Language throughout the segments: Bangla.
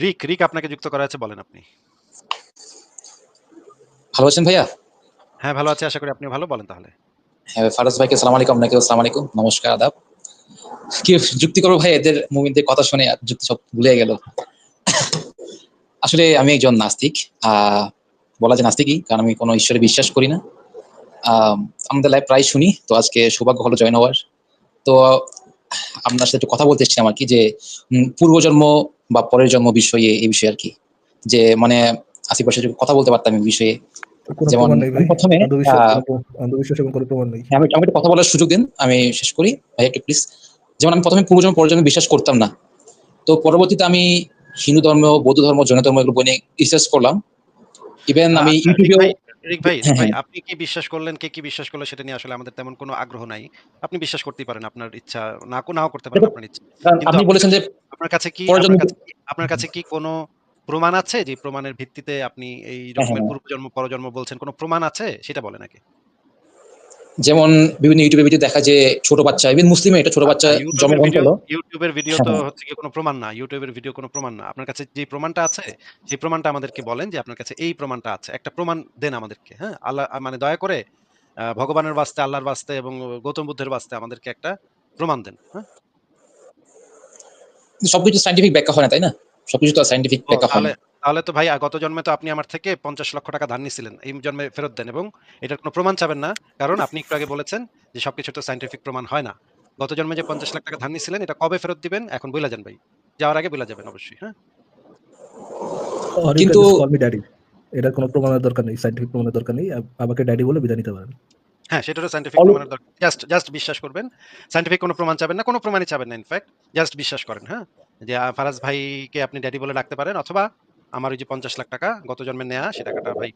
রিক, রিক আপনাকে যুক্ত করা আছে বলেন আপনি। ভালো আছেন ভাইয়া? হ্যাঁ, ভালো আছি। আশা করি আপনি ভালো। বলেন তাহলে। হ্যাঁ, ফারাজ ভাইকে সালাম আলাইকুম, আপনাকেও সালাম আলাইকুম। নমস্কার, আদাব। কি যুক্তি করব ভাই এদের মুমিনদের কথা শুনে যুক্তি সব ভুলে গেল। আসলে আমি একজন নাস্তিক। বলা যায় নাস্তিকই। কারণ আমি কোনো ঈশ্বরে বিশ্বাস করি না। আমাদের লাইভ প্রায় শুনি। তো আজকে সৌভাগ্য হলো জয়েন হওয়ার। তো আপনার সাথে একটু কথা বলতে এসেছিলাম আরকি যে উম পূর্বজন্ম বা পরের জন্ম বিষয়ে এই বিষয়ে আর কি যে মানে ভাইয়ের সাথে কথা বলতে পারতাম এই বিষয়ে। যেমন প্রমাণ নেই ভাই। আমি ১ম এ আ অন্ধবিশ্বাস কোনো অন্ধবিশ্বাস এবং কোনো প্রমাণ নেই। হ্যাঁ, আমি আমাকে একটু কথা বলার সুযোগ দিন। আমি শেষ করি। ভাই একটু প্লিজ। যেমন আমি ১ম এ পূর্বজন্ম পরজন্মে বিশ্বাস করতাম না। তো পরবর্তীতে আমি হিন্দু ধর্ম, বৌদ্ধ ধর্ম, জৈন ধর্ম এগুলো বই নিয়ে রিসার্চ করলাম। ইভেন আমি ইউটিউবেও রিক ভাই, রিক হ্যাঁ, ভাই হ্যাঁ। আপনি কি বিশ্বাস করলেন, কে কি বিশ্বাস করল সেটা নিয়ে আসলে আমাদের তেমন কোনো আগ্রহ নাই। আপনি বিশ্বাস করতে পারেন। আপনার ইচ্ছা না কো নাও করতে পারেন আপনার ইচ্ছা। আপনি বলেছেন যে আপনার কাছে কি আপনার কাছে কি কোনো প্রমাণ আছে যে প্রমাণের ভিত্তিতে আপনি এই হ্যাঁ, রকমের। পূর্বজন্ম পরজন্ম বলছেন কোনো প্রমাণ আছে? সেটা বলেন আগে। যেমন বিভিন্ন ইউটিউবে ভিডিও দেখা যে ছোট বাচ্চা ইভেন মুসলিমে এটা ছোট বাচ্চা আচ্ছা জন্মগ্রহণ করল ইউটিউবের ভিডিও হ্যাঁ, তো হ্যাঁ। হচ্ছে গিয়ে কোনো প্রমাণ না। ইউটিউবের ভিডিও কোনো প্রমাণ না। আপনার কাছে যে প্রমাণটা আছে, সেই প্রমাণটা আমাদেরকে বলেন যে আপনার কাছে এই প্রমাণটা আছে। একটা প্রমাণ দেন আমাদেরকে। হ্যাঁ? আল্লাহ মানে দয়া করে ভগবানের বাস্তে, আল্লাহর বাস্তে এবং গৌতম বুদ্ধের বাস্তে আমাদেরকে একটা প্রমাণ দেন। হ্যাঁ? সবকিছু সাইন্টিফিক ব্যাখ্যা হয় না, তাই না? সবকিছু তো ও ব্যাখ্যা হয় তাহলে তো ভাই গত জন্মে তো আপনি আমার থেকে ৫০ লক্ষ টাকা ধার নিছিলেন। এই জন্মে ফেরত দেন এবং এটার কোনো প্রমাণ চাবেন না। কারণ আপনি একটু আগে বলেছেন যে সবকিছুর তো সায়েন্টিফিক প্রমাণ হয় না। গত জন্মে যে ৫০ লাখ টাকা ধার নিছিলেন এটা কবে ফেরত দিবেন? এখন বইলা যান ভাই। যাওয়ার আগে বইলা যাবেন অবশ্যই। হ্যাঁ? কিন্তু. এটার কোনো প্রমাণের দরকার নেই। সায়েন্টিফিক প্রমাণের দরকার নেই। আমাকে ড্যাডি বলে বিদায় নিতে পারেন। হ্যাঁ, সেটারও অলু প্রমাণের দরকার জাস্ট জাস্ট বিশ্বাস করবেন। সায়েন্টিফিক কোনো প্রমাণ চাবেন না। কোনো প্রমাণই চাবেন না ইনফেক্ট। জাস্ট বিশ্বাস করেন। হ্যাঁ? যে ফারাজ ভাইকে আপনি ড্যাডি বলে ডাকতে পারেন অথবা আমার ওই যে ৫০ লাখ টাকা গত জন্মে নেয়া সে টাকাটা ভাই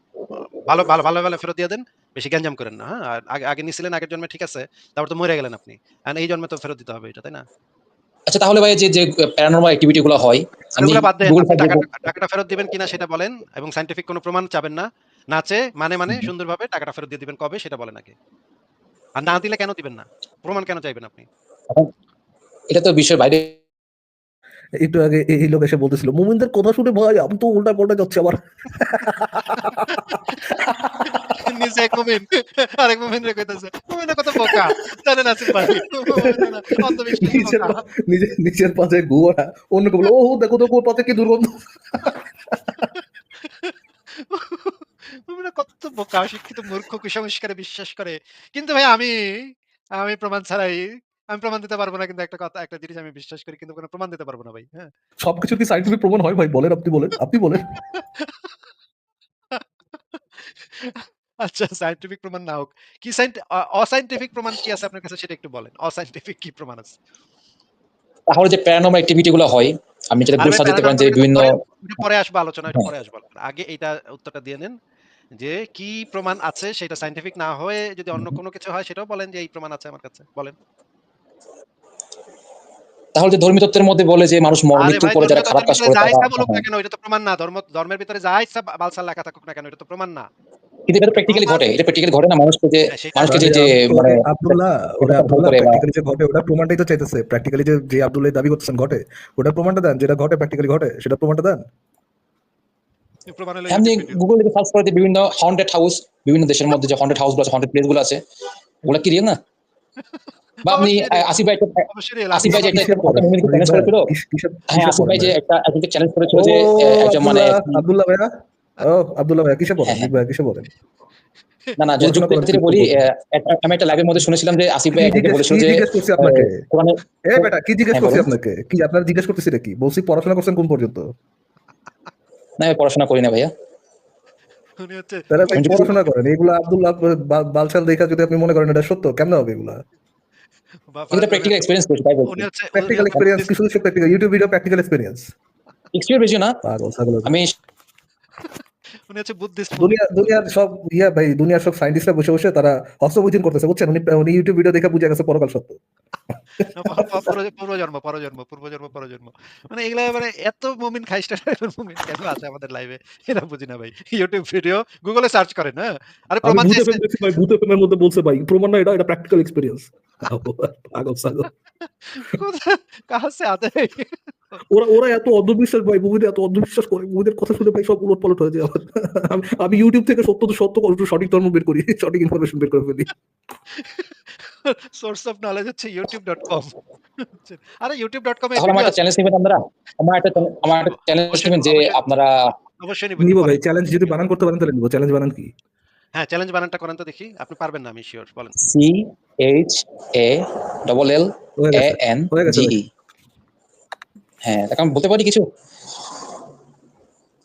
ভালো ভালো ভালো ভালো ফেরত দিয়ে দেন। বেশি গ্যাঞ্জাম করেন না। হ্যাঁ? আর আগে আগে নিছিলেন আগের জন্মে ঠিক আছে। তারপর তো মইরা গেলেন আপনি। এখন এই জন্মে তো ফেরত দিতে হবে এটা, তাই না? আচ্ছা তাহলে ভাই যে, যে প্যারানরমাল অ্যাক্টিভিটি গুলো হয় আমি টাকাটা ফেরত দিবেন কিনা সেটা বলেন এবং সায়েন্টিফিক কোনো প্রমাণ চাবেন না। না চেয়ে মানে, মানে। সুন্দরভাবে টাকাটা ফেরত দিয়ে দিবেন কবে সেটা বলেন আগে। আর না দিলে কেন দিবেন না? প্রমাণ কেন চাইবেন আপনি? এটা তো বিষয়ের বাইরে একটু আগে এই, লোক এসে বলতেছিল, "মুমিনদের কথা শুনে ভাই আমি তো উল্টা-পাল্টা যাচ্ছি আবার।" বলে, "ও দেখো তো ওর পাতে কি দুর্গন্ধ।" মুমিনরা কত বোকা, অশিক্ষিত মূর্খ কুসংস্কারে বিশ্বাস করে। কিন্তু ভাই আমি, আমি প্রমাণ ছাড়াই আমি প্রমাণ দিতে পারব না কিন্তু একটা কথা একটা জিনিস আমি বিশ্বাস করি কিন্তু কোনো প্রমাণ দিতে পারব না ভাই। হ্যাঁ? সবকিছুর কি সায়েন্টিফিক প্রমাণ হয় ভাই? বলেন আপনি বলেন, আপনি বলেন। আচ্ছা সায়েন্টিফিক প্রমাণ না হোক। কি সাইন্ট অ প্রমাণ কি আছে আপনার কাছে সেটা একটু বলেন। অসায়েন্টিফিক কি প্রমাণ আছে? তাহলে যে প্যারানরমাল অ্যাক্টিভিটি গুলো হয় আমি যেটা ভাই দিতে পারেন যে বিভিন্ন পরে আসব আলোচনা, এটা হ্যাঁ। পরে আসব আলোচনা। আগে এটা উত্তরটা দিয়ে নেন। যে কি প্রমাণ আছে সেটা সাইন্টিফিক না হয়ে যদি অন্য কোনো কিছু হয় সেটাও বলেন যে এই প্রমাণ আছে আমার কাছে। বলেন। তাহলে যে ধর্মীয় তত্ত্বের মধ্যে বলে যে মানুষ মৃত্যুর পরে যারা খারাপ কাজ করে না হ্যাঁ। কেন এটা তো প্রমাণ না। ধর্ম ধর্মের ভিতরে যা ইচ্ছা বা বালছাল লেখা থাকুক না কেন এটা তো প্রমাণ না। কিন্তু এটা প্র্যাকটিক্যালি ঘটে। এটা প্র্যাকটিক্যালি ঘটে না মানুষকে যে হ্যাঁ মানুষকে যে, যে মানে আব্দুল্লাহ ওটা আব্দুল্লাহ প্র্যাকটিক্যালি যে ঘটে ওটার প্রমাণটাই তো চাইতেছে। প্র্যাকটিক্যালি যে, যে আব্দুল্লাহ দাবি করতেছেন ঘটে, ওটার প্রমাণটা দেন। যেটা ঘটে প্র্যাকটিক্যালি ঘটে সেটা প্রমাণটা দেন। আপনি গুগল থেকে সার্চ করে বিভিন্ন হন্টেড হাউস বিভিন্ন দেশের মধ্যে যে হন্টেড হাউসগুলো আছে, হন্টেড প্লেসগুলো আছে ওগুলা কি রিয়েল না? বা আপনি অবশ্যই আ রিয়েল। আসিফ ভাই একটা অবশ্যই রিয়েল। আসিফ ভাই যে প্রমাণ একটা কিসের একটা পড়েন? মুভিকে রিক চ্যালেঞ্জ করেছিল হ্যাঁ, আসিফ ভাই যে একটা চ্যালেঞ্জ করেছিল যে একজন মানে আব্দুল্লাহ, আব্দুল্লাহ ভাইয়া? ও আব্দুল্লাহ ভাইয়া কিসে পড়েন? রিক। ভাইয়া কিসে পড়েন? না, না যদি পড়াশোনা যুক্তির করেন ক্ষেত্রে কি বলি বলবেন? অ্যা একটা আমি একটা লাইভের মধ্যে শুনেছিলাম যে আসিফ কি ভাই একজনকে জিজ্ঞেস বলেছিল কি যে জিজ্ঞেস করছি আপনাকে? এ বেটা কি জিজ্ঞেস হ্যাঁ, করছি আপনাকে? কি আপনার জিজ্ঞেস করতেছি নাকি? বলছি পড়াশোনা করছেন কোন পর্যন্ত? না আমি পড়াশোনা করি না ভাইয়া। পড়াশোনা করেন। এগুলা আব্দুল্লাহ বালছাল দেখা যদি আপনি মনে করেন এটা সত্য কেমন হবে এগুলা? ভাই প্র্যাকটিক্যাল এক্সপেরিয়েন্স করেছি তাই বলছি। প্র্যাকটিক্যাল এক্সপেরিয়েন্স কিছু কিছু practical YouTube video practical experience. Experience বেশি না। আমি উনি হচ্ছে বুদ্ধিস্ট দুনিয়া দুনিয়ার সব ইয়া ভাই দুনিয়ার সব সায়েন্টিস্টরা বসে বসে তারা হস্তবৈদিন করতেছে বুঝছেন? উনি উনি ইউটিউব ভিডিও দেখে বুঝে গেছে পরকাল সত্য। না, পূর্বজন্ম পরজন্ম পূর্বজন্ম পরজন্ম। মানে এগুলা মানে এত মুমিন খাইস্টা টাইপের মুমিন কেন আছে আমাদের লাইভে এটা বুঝি না ভাই। ইউটিউব ভিডিও গুগলে সার্চ করেন হ্যাঁ? আরে প্রমাণ ভাই ভূত এর মধ্যে বলছে ভাই প্রমাণ না এটা এটা প্র্যাকটিক্যাল এক্সপেরিয়েন্স পাগল কোথা- কাহা আতে? ওরা ওরা এত অন্ধবিশ্বাস ভাই মুভিতে এত অন্ধবিশ্বাস করে মুভিদের কথা শুনে ভাই সব উলট পালট হয়ে যায় আমি- আমি ইউটিউব থেকে সত্য তো সত্য সঠিক ধর্ম বের করি সঠিক ইনফরমেশন বের করে ফেলি। সোর্স অফ নলেজ হচ্ছে youtube.com আরে youtube.com এ আমার একটা চ্যালেঞ্জ নেবেন আপনারা? আমার একটা আমার একটা চ্যালেঞ্জ অবশ্যই নেবেন যে আপনারা অবশ্যই নিব ভাই চ্যালেঞ্জ যদি বানান করতে পারেন তাহলে নিবো। চ্যালেঞ্জ বানান কি? হ্যাঁ চ্যালেঞ্জ বানানটা করেন তো দেখি। আপনি পারবেন না আমি শিওর বলেন। C H A double L A N হয়ে গেছে জি হ্যাঁ আমি বলতে পারি কিছু?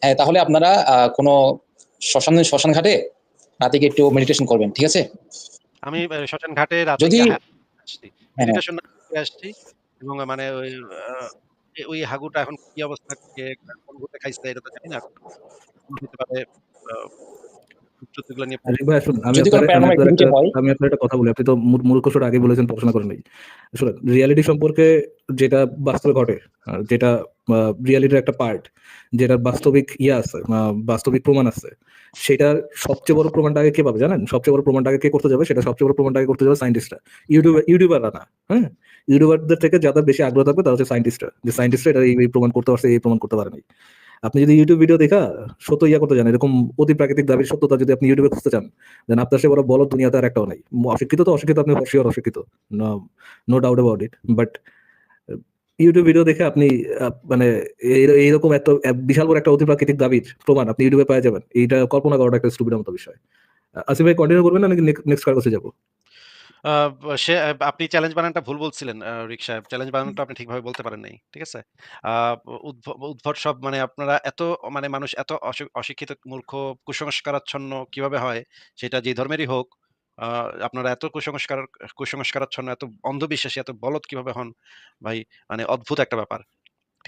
হ্যাঁ তাহলে আপনারা কোনো শ্মশান শ্মশান ঘাটে রাতে গিয়ে একটু মেডিটেশন করবেন ঠিক আছে? আমি শ্মশান ঘাটে রাতে যদি আসছি। হ্যাঁ মেডিটেশন আসছি এবং মানে ওই ওই হাগুটা এখন কি অবস্থা কোন ভূতে খাইছে এটা তো জানি না। হতে পারে আমি আপনার একটা কথা বলি। আপনি তো আগে বলেছেন পড়াশোনা করেন নাই শুনুন রিয়ালিটি সম্পর্কে যেটা বাস্তবে ঘটে যেটা রিয়ালিটির একটা পার্ট যেটা বাস্তবিক ইয়ে আছে বাস্তবিক প্রমাণ আছে সেটার সবচেয়ে বড় প্রমাণটা আগে কে পাবে জানেন? সবচেয়ে বড় প্রমাণটা আগে কে করতে যাবে? সেটা সবচেয়ে বড় প্রমাণটা আগে করতে যাবে সায়েন্টিস্টরা ইউটিউবার ইউটিউবাররা না হ্যাঁ? ইউটিউবারদের থেকে যাদের বেশি আগ্রহ থাকবে তারা হচ্ছে সায়েন্টিস্টরা যে সায়েন্টিস্টরা এটা এই এই প্রমাণ করতে পারছে এই প্রমাণ করতে পারেনি। আপনি যদি ইউটিউব ভিডিও দেখা, সত্য ইয়া করতে চান, এরকম অতি প্রাকৃতিক দাবির সত্যতা যদি আপনি ইউটিউবে খুঁজতে চান দেন আপনার সে বড় বড় দুনিয়াতে আর একটাও নাই। অশিক্ষিত তো অশিক্ষিত, আপনি শিওর অশিক্ষিত। No doubt about it but YouTube video দেখে আপনি মানে এইরকম এত বিশাল বড় একটা অতি প্রাকৃতিক দাবির প্রমাণ আপনি ইউটিউবে পাওয়া যাবেন। এইটা কল্পনা করাটা একটা স্টুপিডের মতো বিষয়। আসিফ ভাই কন্টিনিউ করবেন না নাকি নেক্সট কার কাছে যাব? সে আপনি চ্যালেঞ্জ বানানটা ভুল বলছিলেন রিক সাহেব। চ্যালেঞ্জ বানানটা আপনি ঠিকভাবে বলতে পারেন নাই, ঠিক আছে? উদ্ভট সব মানে আপনারা এত মানে মানুষ এত অশি- অশিক্ষিত, মূর্খ, কুসংস্কারাচ্ছন্ন কীভাবে হয়? সেটা যে ধর্মেরই হোক আপনারা এত কুসংস্কার, কুসংস্কারাচ্ছন্ন, এত অন্ধবিশ্বাসী, এত বলদ কীভাবে হন? ভাই মানে অদ্ভুত একটা ব্যাপার।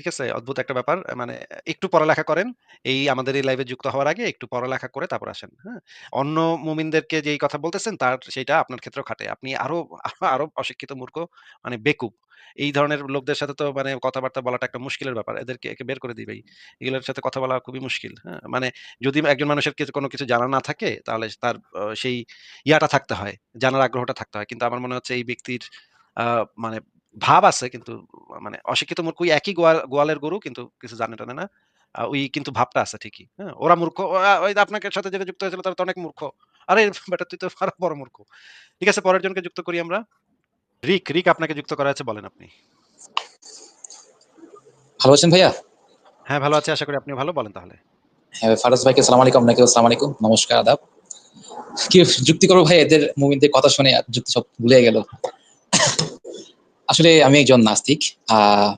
ঠিক আছে? অদ্ভুত একটা ব্যাপার। মানে একটু পড়ালেখা করেন, এই আমাদের এই লাইভে যুক্ত হওয়ার আগে একটু পড়ালেখা করে তারপর আসেন হ্যাঁ? অন্য মুমিনদেরকে যেই কথা বলতেছেন, তার সেটা আপনার ক্ষেত্রেও খাটে। আপনি আরও আরও অশিক্ষিত মূর্খ মানে বেকুব। এই ধরনের লোকদের সাথে তো মানে কথাবার্তা বলাটা একটা মুশকিলের ব্যাপার। এদেরকে একে বের করে দিবেই। এগুলোর সাথে কথা বলা খুবই মুশকিল হ্যাঁ? মানে যদি একজন মানুষের কিছু, কোনো কিছু জানা না থাকে, তাহলে তার সেই ইয়াটা থাকতে হয়, জানার আগ্রহটা থাকতে হয়। কিন্তু আমার মনে হচ্ছে এই ব্যক্তির মানে ভাব আছে কিন্তু মানে অশিক্ষিত মূর্খ ওই একই গোয়াল গোয়ালের গরু কিন্তু কিছু জানে টানে না। ওই কিন্তু ভাবটা আছে ঠিকই হ্যাঁ? ওরা মূর্খ ওই আপনাকে সাথে যেটা যুক্ত হয়েছিল তারা তো অনেক মূর্খ। আরে বেটা তুই তো আরও বড় মূর্খ। ঠিক আছে পরের জনকে যুক্ত করি আমরা। রিক রিক আপনাকে যুক্ত করা আছে বলেন আপনি। ভালো আছেন ভাইয়া? হ্যাঁ ভালো আছে আশা করি আপনি ভালো। বলেন তাহলে। হ্যাঁ ফারাজ ভাইকে সালাম আলাইকুম আপনাকে সালাম আলাইকুম। নমস্কার আদাব। কি যুক্তি করব ভাই? এদের মুমিনদের কথা শুনে যুক্তি সব ভুলে গেল। আসলে আমি একজন নাস্তিক আহ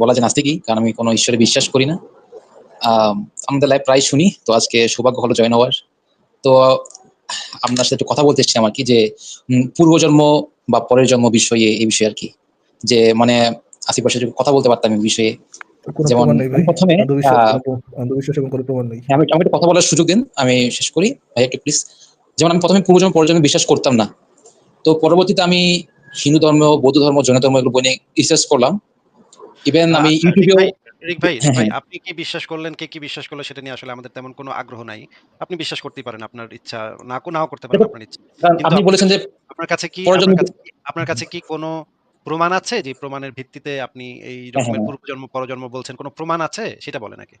বলা যায় নাস্তিকই কারণ আমি কোনো ঈশ্বরে বিশ্বাস করি না। আহ, আমাদের লাইভ প্রায় শুনি তো আজকে সৌভাগ্য হলো জয়েন হওয়ার। তো আপনার সাথে একটু কথা বলতে এসেছি আমার কি যে পূর্বজন্ম বা পরের জন্ম বিষয়ে এই বিষয়ে আর কি। যে মানে আশেপাশে কথা বলতে পারতাম এই বিষয়ে। যেমন আমি প্রথমে নেই। আমি কথা বলার সুযোগ দিন আমি শেষ করি। ভাই একটু প্লিজ যেমন আমি প্রথমে পূর্বজন্ম পরজন্ম বিশ্বাস করতাম না। তো পরবর্তীতে আমি হিন্দু ধর্ম বৌদ্ধ ধর্ম জৈন ধর্ম এগুলো বই নিয়ে রিসার্চ করলাম। ইভেন আমি ইউটিউবেও ভাই রিক ভাই হ্যাঁ, ভাই হ্যাঁ। আপনি কি বিশ্বাস করলেন কে কি বিশ্বাস করল সেটা নিয়ে আসলে আমাদের তেমন কোনো আগ্রহ নাই। আপনি বিশ্বাস করতেই পারেন আপনার ইচ্ছা না নাও করতে পারেন আপনার ইচ্ছা। আপনি বলেছেন যে আপনার কাছে কি আপনার কাছে কি- কোনো প্রমাণ আছে? যে প্রমাণের ভিত্তিতে আপনি এই হ্যাঁ, রকমের। পূর্বজন্ম পরজন্ম বলছেন কোনো প্রমাণ আছে? সেটা বলেন নাকি।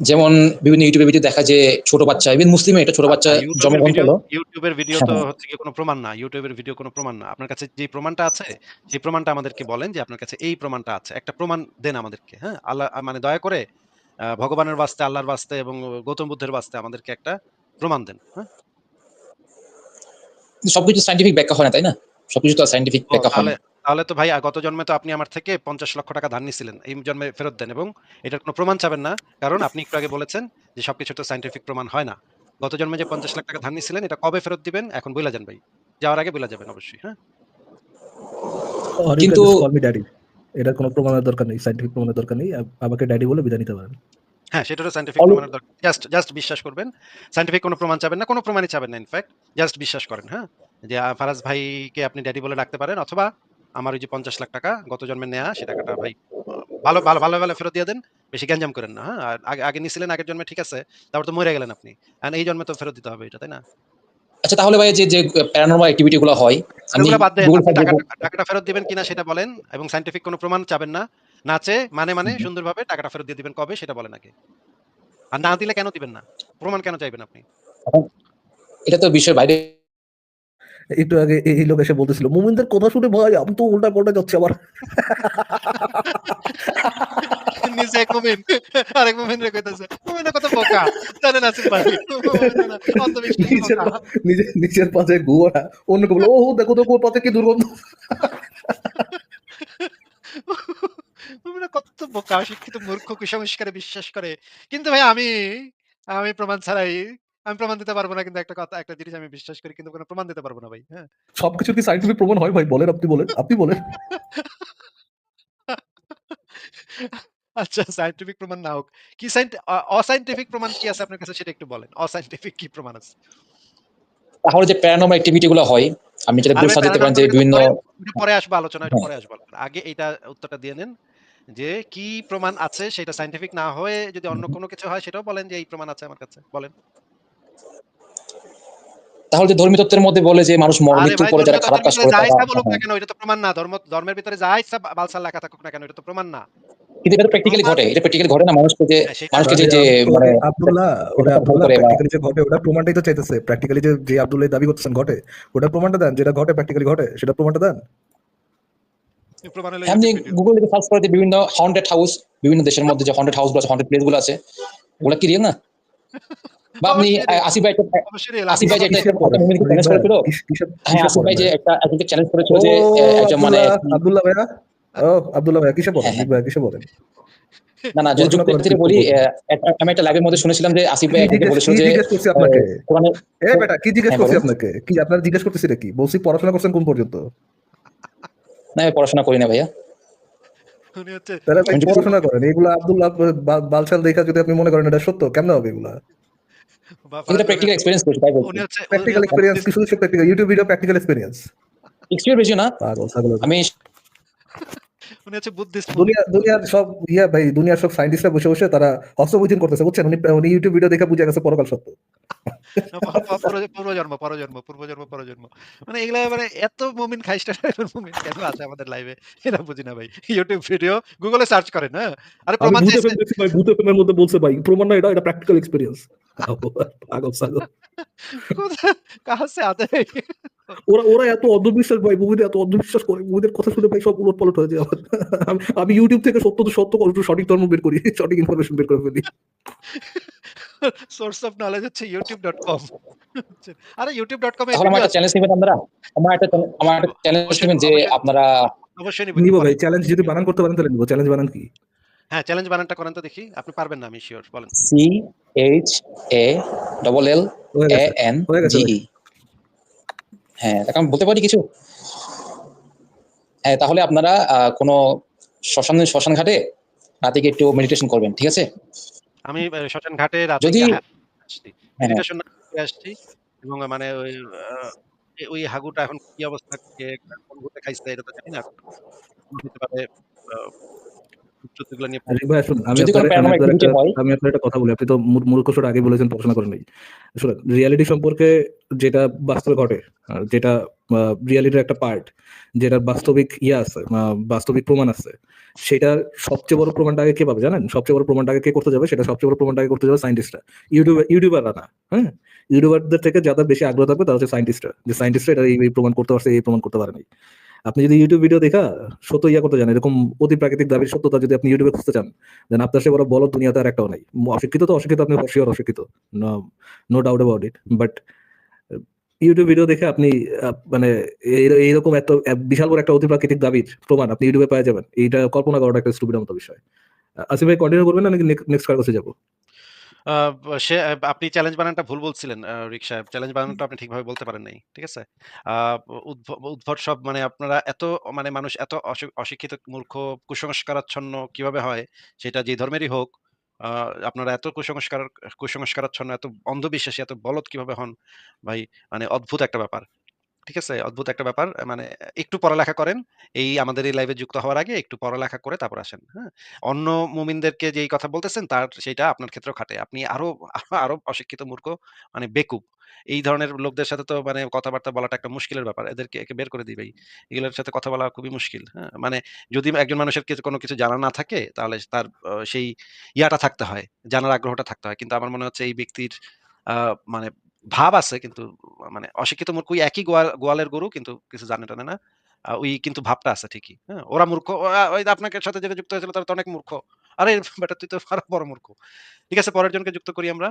যেমন বিভিন্ন ইউটিউবে ভিডিও দেখা যে ছোট বাচ্চা ইভেন মুসলিমে এটা ছোট বাচ্চা ইউটিউবের জন্মগ্রহণ করল ইউটিউবের ভিডিও হ্যাঁ, তো হ্যাঁ। হচ্ছে কি কোনো প্রমাণ না ইউটিউবের ভিডিও কোনো প্রমাণ না। আপনার কাছে যে প্রমাণটা আছে সেই প্রমাণটা আমাদেরকে বলেন যে আপনার কাছে এই প্রমাণটা আছে। একটা প্রমাণ দেন আমাদেরকে হ্যাঁ? আল্লাহ মানে দয়া করে ভগবানের বাস্তে আল্লাহর বাস্তে এবং গৌতম বুদ্ধের বাস্তে আমাদেরকে একটা প্রমাণ দেন হ্যাঁ? সবকিছু সাইন্টিফিক ব্যাখ্যা হয় না তাই না? সবকিছু তো সাইন্টিফিক ব্যাখ্যা হয় না। তাহলে তো ভাই গত জন্মে তো আপনি আমার থেকে পঞ্চাশ লক্ষ টাকা ধার নিছিলেন এই জন্মে ফেরত দেন এবং এটার কোনো প্রমাণ চাবেন না কারণ আপনি একটু আগে বলেছেন যে সবকিছু তো সাইন্টিফিক প্রমাণ হয় না। গত জন্মে যে পঞ্চাশ লাখ টাকা ধার নিছিলেন এটা কবে ফেরত দিবেন? এখন বইলা যান ভাই। যাওয়ার আগে বইলা যাবেন অবশ্যই হ্যাঁ? কিন্তু মি কোনো প্রমাণের দরকার নেই সাইন্টিফিক প্রমাণের দরকার নেই আমাকে ড্যাডি বলে বিদায় নিতে পারেন। হ্যাঁ সেটারও সাইন্টিফিক প্রমাণের দরকার জাস্ট জাস্ট বিশ্বাস করবেন সাইন্টিফিক কোনো প্রমাণ চাবেন না কোনো প্রমাণই চাবেন না ইনফ্যাক্ট জাস্ট বিশ্বাস করেন হ্যাঁ? যে ফারাজ ভাইকে আপনি ড্যাডি বলে ডাকতে পারেন অথবা আমার ওই যে পঞ্চাশ লাখ টাকা গত জন্মে নেওয়া সে টাকাটা ভাই ভালো ভালো ভালো ভালো ফেরত দিয়ে দেন বেশি গ্যাঞ্জাম করেন না হ্যাঁ আর আগে আগে নিছিলেন আগের জন্মে ঠিক আছে তারপর তো মরে গেলেন আপনি আর এই জন্মে তো ফেরত দিতে হবে এটা তাই না আচ্ছা তাহলে ভাই যে যে প্যারানর্মাল অ্যাক্টিভিটি গুলো হয় এগুলো বাদ দেন টাকাটা ফেরত দিবেন কিনা সেটা বলেন এবং সাইন্টিফিক কোনো প্রমাণ চাবেন না নাচে মানে, মানে। সুন্দরভাবে টাকাটা ফেরত দিয়ে দিবেন কবে সেটা বলেন আগে। আর না দিলে কেন দিবেন না? প্রমাণ কেন চাইবেন আপনি? এটা তো বিষয়ের বাইরে একটু আগে এই লোক এসে বলতেছিল, "মুমিনদের কথা শুনে ভাই আমি তো উল্টা-পাল্টা যাচ্ছি আবার।" নিজে এক মুমিন আরেক কইতেছে, মুমিনের বোকা। নিজের পাশে গুয়াটা অন্যকে বলে, "ও দেখো তো ওর পাতে কি দুর্গন্ধ।" মুমিনরা কত বোকা, অশিক্ষিত মূর্খ কুসংস্কারে বিশ্বাস করে। কিন্তু ভাই আমি, আমি প্রমাণ ছাড়াই আমি প্রমাণ দিতে পারব না কিন্তু একটা কথা একটা জিনিস আমি বিশ্বাস করি কিন্তু কোন প্রমাণ দিতে পারব না ভাই। হ্যাঁ? সবকিছুর কি সায়েন্টিফিক প্রমাণ হয় ভাই? বলেন আপনি বলেন, আপনি বলেন। আচ্ছা সায়েন্টিফিক প্রমাণ না হোক। কি সাইন্ট অ প্রমাণ কি আছে আপনার কাছে সেটা একটু বলেন। অসায়েন্টিফিক কি প্রমাণ আছে? তাহলে যে প্যারানর্মাল অ্যাক্টিভিটি গুলো হয়, আপনি যেটা গ্রুপ সাজাতে পারেন যে বিভিন্ন পরে পরে আসবে আলোচনা, হ্যাঁ। পরে আসবে আলোচনা। আগে এটা উত্তরটা দিয়ে নেন। যে কি প্রমাণ আছে সেটা সাইন্টিফিক না হয়ে যদি অন্য কোনো কিছু হয় সেটাও বলেন যে এই প্রমাণ আছে আমার কাছে। বলেন। তাহলে যে ধর্মীয় তত্ত্বের মধ্যে বলে যে মানুষ মৃত্যুর পরে যারা খারাপ কাজ করে তারা বলুক না হ্যাঁ। কেন এটা তো প্রমাণ না। ধর্ম ধর্মের ভিতরে যা ইচ্ছা বা বালছাল লেখা থাকুক না কেন এটা তো প্রমাণ না। কিন্তু এটা প্র্যাকটিক্যালি ঘটে। এটা প্র্যাকটিক্যালি ঘটে না মানুষকে যে হ্যাঁ, সেটা মানুষকে যে যে মানে আব্দুল্লাহ, ওরে এটা আব্দুল্লাহ প্র্যাকটিক্যালি যে ঘটে ওটার প্রমাণটাই তো চাইতেছে। প্র্যাকটিক্যালি যে যে আব্দুল্লাহ দাবি করতেছেন ঘটে, ওটা প্রমাণটা দেন। যেটা ঘটে প্র্যাকটিক্যালি ঘটে সেটার প্রমাণটা দেন। আপনি গুগল থেকে সার্চ করে বিভিন্ন হন্টেড হাউস বিভিন্ন দেশের মধ্যে যে হন্টেড হাউসগুলো আছে, হন্টেড প্লেসগুলো আছে, ওগুলা কি রিয়েল না? বা আপনি অবশ্যই আ রিয়েল। আসিফ ভাই একটা অবশ্যই রিয়েল। আসিফ ভাই একটা কিসের একটা পড়েন? কমিউনিটি রিক চ্যালেঞ্জ করেছিল হ্যাঁ, আসিফ ভাই যে একটা একজনকে চ্যালেঞ্জ করেছিল যে একজন মানে আব্দুল্লাহ, আব্দুল্লাহ ভাইয়া? ও আব্দুল্লাহ ভাইয়া কিসে পড়েন? রিক। ভাইয়া কিসে পড়েন? না, না, যদি পড়াশোনা করেন কি বলি বলবেন? অ্যা একটা আমি একটা লাইভের মধ্যে শুনেছিলাম যে আসিফ ভাই কি বলেছিল যে জিজ্ঞেস করছি অ্যা আপনাকে? এ বেটা কি জিজ্ঞেস করছি আপনাকে? কি আপনার জিজ্ঞেস করতেছি নাকি? বলছি পড়াশোনা করছেন কোন পর্যন্ত? না আমি পড়াশোনা করি না ভাইয়া। পড়াশোনা করেন। এগুলা আব্দুল্লাহ বা বালছাল দেখা যদি আপনি মনে করেন এটা সত্য, কেমন হবে এগুলা? বা এগুলো ফারাজ ভাই প্র্যাকটিক্যাল এক্সপেরিয়েন্স করেছি তাই বলছি। উনি হচ্ছে উনি প্র্যাকটিক্যাল এক্সপেরিয়েন্স কিছু কিছু practical YouTube video practical experience. Experience বেশি না। আমি উনি হচ্ছে বুদ্ধিস্ট দুনিয়া দুনিয়ার সব ইয়া ভাই দুনিয়ার সব সায়েন্টিস্টরা বসে বসে তারা হস্তবৈচিন করতেছে বুঝছেন? উনি উনি ইউটিউব ভিডিও দেখে বুঝে গেছে পরকাল সত্য। পূর্বজন্ম পরজন্ম পূর্বজন্ম পরজন্ম। মানে এগুলা মানে এত মুমিন খাইস্টা টাইপের মুমিন কেন আছে আমাদের লাইভে এটা বুঝি না ভাই। ইউটিউব ভিডিও গুগলে সার্চ করেন হ্যাঁ? আরে প্রমাণ ভাই মধ্যে বলছে ভাই। প্রমাণ না এটা এটা প্র্যাকটিক্যাল এক্সপেরিয়েন্স পাগল ছাগল কাহা সে আতে ওরা ওরা এত অন্ধবিশ্বাস ভাই মুভিদের এত অন্ধবিশ্বাস করে মুভিদের কথা শুনে ভাই সব উলট পালট হয়ে যায় আমি আমি ইউটিউব থেকে সত্য তো সত্য একটু সঠিক ধর্ম বের করি সঠিক ইনফরমেশন বের করে ফেলি সোর্স অফ নলেজ হচ্ছে youtube.com আরে youtube.com এ আমার একটা চ্যালেঞ্জ নিবেন আপনারা? আমার একটা আমার একটা চ্যালেঞ্জ নিবেন যে আপনারা অবশ্যই নিব ভাই চ্যালেঞ্জ যদি বানান করতে পারেন তাহলে নিব চ্যালেঞ্জ বানান কি হ্যাঁ চ্যালেঞ্জ বানানটা করেন তো দেখি। আপনি পারবেন না আমি শিওর বলেন। C H A double L হয়ে এ এন জি ই হ্যাঁ আমি বলতে পারি কিছু? হ্যাঁ তাহলে আপনারা কোনো শ্মশান শ্মশান ঘাটে রাতে গিয়ে একটু মেডিটেশন করবেন ঠিক আছে? আমি শ্মশান ঘাটে রাতে যদি আসছি। হ্যাঁ। মেডিটেশন করে আসছি এবং মানে ওই আহ, ওই হাগুটা এখন কি অবস্থা কে কোন ভূতে খাইছে এটা তো জানি না। হতে পারে আহ, নিয়ে ভাই শুনুন আমি যদি কোনো আপনার আমি আপনার একটা আমি আপনার একটা কথা বলি আপনি তো মূর্খ সুর আগে বলেছেন পড়াশোনা করেন নাই। শুনুন রিয়ালিটি সম্পর্কে যেটা বাস্তবে ঘটে যেটা রিয়ালিটির একটা পার্ট যেটা বাস্তবিক ইয়ে আছে বাস্তবিক প্রমাণ আছে সেটা সবচেয়ে বড় প্রমাণটা আগে কে পাবে জানেন? সবচেয়ে বড় প্রমাণটা আগে কে করতে যাবে? সেটা সবচেয়ে বড় প্রমাণটা আগে করতে যাবে সায়েন্টিস্টরা ইউটিউব ইউটিউবাররা না হ্যাঁ? ইউটিউবারদের থেকে যারা বেশি আগ্রহ থাকবে তারা হচ্ছে সায়েন্টিস্টরা যে সায়েন্টিস্টরা এটা এই প্রমাণ করতে পারছে এই প্রমাণ করতে পারে নাই আপনি যদি ইউটিউব ভিডিও দেখা, সত্য ইয়া করতে চান, এরকম অতি প্রাকৃতিক দাবির সত্যতা যদি আপনি ইউটিউবে খুঁজতে চান দেন আপনার সে বড় বড় দুনিয়াতে আর একটাও নাই। অশিক্ষিত তো অশিক্ষিত, আপনি শিওর অশিক্ষিত no doubt about it but YouTube video দেখে আপনি মানে এইরকম এত বিশাল বড় একটা অতি প্রাকৃতিক দাবির প্রমাণ আপনি ইউটিউবে পেয়ে যাবেন। এইটা কল্পনা করাটা একটা স্টুপিডের মতো বিষয়। আসিফ ভাই কন্টিনিউ করবেন নাকি নেক্সট কার কাছে যাব? সে আপনি চ্যালেঞ্জ বানানটা ভুল বলছিলেন আহ, রিক সাহেব। চ্যালেঞ্জ বানানটা আপনি ঠিকভাবে বলতে পারেন নাই ঠিক আছে? উদ্ভট সব মানে আপনারা এত মানে মানুষ এত অশি- অশিক্ষিত মূর্খ কুসংস্কারাচ্ছন্ন কীভাবে হয় সেটা যে ধর্মেরই হোক আপনারা এত কুসংস্কার কুসংস্কারাচ্ছন্ন এত অন্ধবিশ্বাসী এত বলদ কীভাবে হন? ভাই মানে অদ্ভুত একটা ব্যাপার। ঠিক আছে? অদ্ভুত একটা ব্যাপার। মানে একটু পড়ালেখা করেন। এই আমাদের এই লাইভে যুক্ত হওয়ার আগে একটু পড়ালেখা করে তারপর আসেন। হ্যাঁ? অন্য মুমিনদেরকে যেই কথা বলতেছেন, তার সেইটা আপনার ক্ষেত্রেও খাটে। আপনি আরও আরও অশিক্ষিত মূর্খ মানে বেকুব। এই ধরনের লোকদের সাথে তো মানে কথাবার্তা বলাটা একটা মুশকিলের ব্যাপার। এদেরকে, একে বের করে দিবেই। এগুলোর সাথে কথা বলা খুবই মুশকিল। হ্যাঁ? মানে যদি একজন মানুষের কোনো কিছু জানা না থাকে, তাহলে তার সেই ইয়াটা থাকতে হয়। জানার আগ্রহটা থাকতে হয়। কিন্তু আমার মনে হচ্ছে এই ব্যক্তির মানে ভাব আছে কিন্তু মানে অশিক্ষিত মূর্খ ওই একই গোয়াল, গোয়ালের গরু কিন্তু কিছু জানে-টানে না। আ ওই কিন্তু ভাবটা আছে ঠিকই। হ্যাঁ? ওরা মূর্খ ওই আপনাকে সাথে যেটা যুক্ত হয়েছিল তারা তো অনেক মূর্খ। আরে, বেটা তুই তো আরও বড় মূর্খ। ঠিক আছে, পরের জনকে যুক্ত করি আমরা।